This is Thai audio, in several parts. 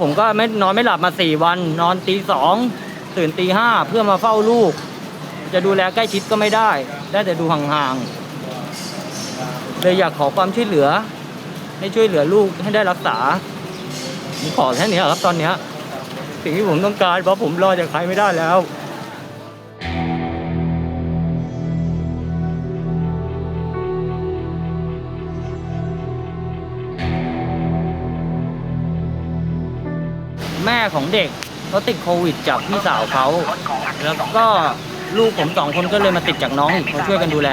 ผมก็ไม่นอนไม่หลับมาสี่วัน นอนตีสองตื่นตีห้าเพื่อมาเฝ้าลูก จะดูแลใกล้ชิดก็ไม่ได้ ได้แต่ดูห่างๆเลยอยากขอความช่วยเหลือ ให้ช่วยเหลือลูกให้ได้รักษาผมขอแค่นี้ครับตอนเนี้ยสิ่งที่ผมต้องการเพราะผมรอจากใครไม่ได้แล้ว แม่ของเด็กเขาติดโควิดจากพี่สาวเขาแล้วก็ลูกผมสองคนก็เลยมาติดจากน้องอีกมาช่วยกันดูแล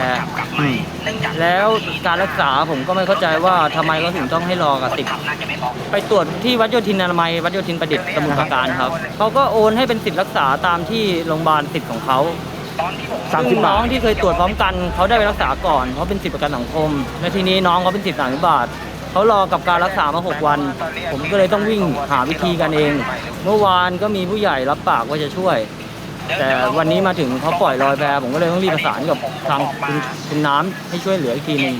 แล้วการรักษาผมก็ไม่เข้าใจว่าทำไมเขาถึงต้องให้รอกับติด ไปตรวจที่วัดโยธินอนามัยวัดโยธินประดิษฐ์สมุทรปราการครับเขาก็โอนให้เป็นสิทธิ์รักษาตามที่โรงพยาบาลสิทธิ์ของเขาสามสิซึ่บงบาน้องทที่เคยตรวจพร้อมกันเขาได้ไปรักษาก่อนเพราะเป็นสิทธิประกันสังคม และทีนี้น้องเขาเป็นสิทธิ์สามสิบบาท เขารอกับการรักษามาหกวัน ผมก็เลยต้องวิ่งหาวิธีกันเอง เมื่อวานก็มีผู้ใหญ่รับปากว่าจะช่วย แต่วันนี้มาถึงเขาปล่อยลอยแพผมก็เลยต้องรีบประสานกับทางคุณคุณน้ำให้ช่วยเหลืออีกทีหนึ่ง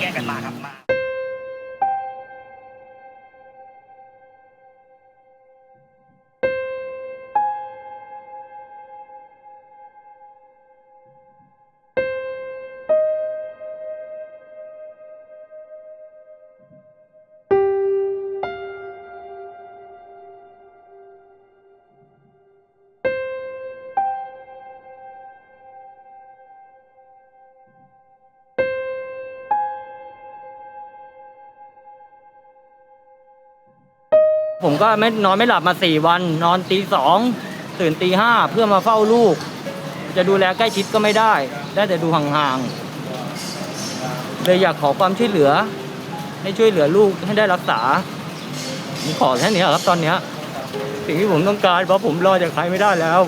ผมก็ไม่นอนไม่หลับมาสี่วัน นอนตีสองตื่นตีห้าเพื่อมาเฝ้าลูก จะดูแลใกล้ชิดก็ไม่ได้ ได้แต่ดูห่างๆเลยอยากขอความช่วยเหลือ ให้ช่วยเหลือลูกให้ได้รักษาผมขอแค่นี้ครับตอนเนี้ยสิ่งที่ผมต้องการเพราะผมรอจากใครไม่ได้แล้ว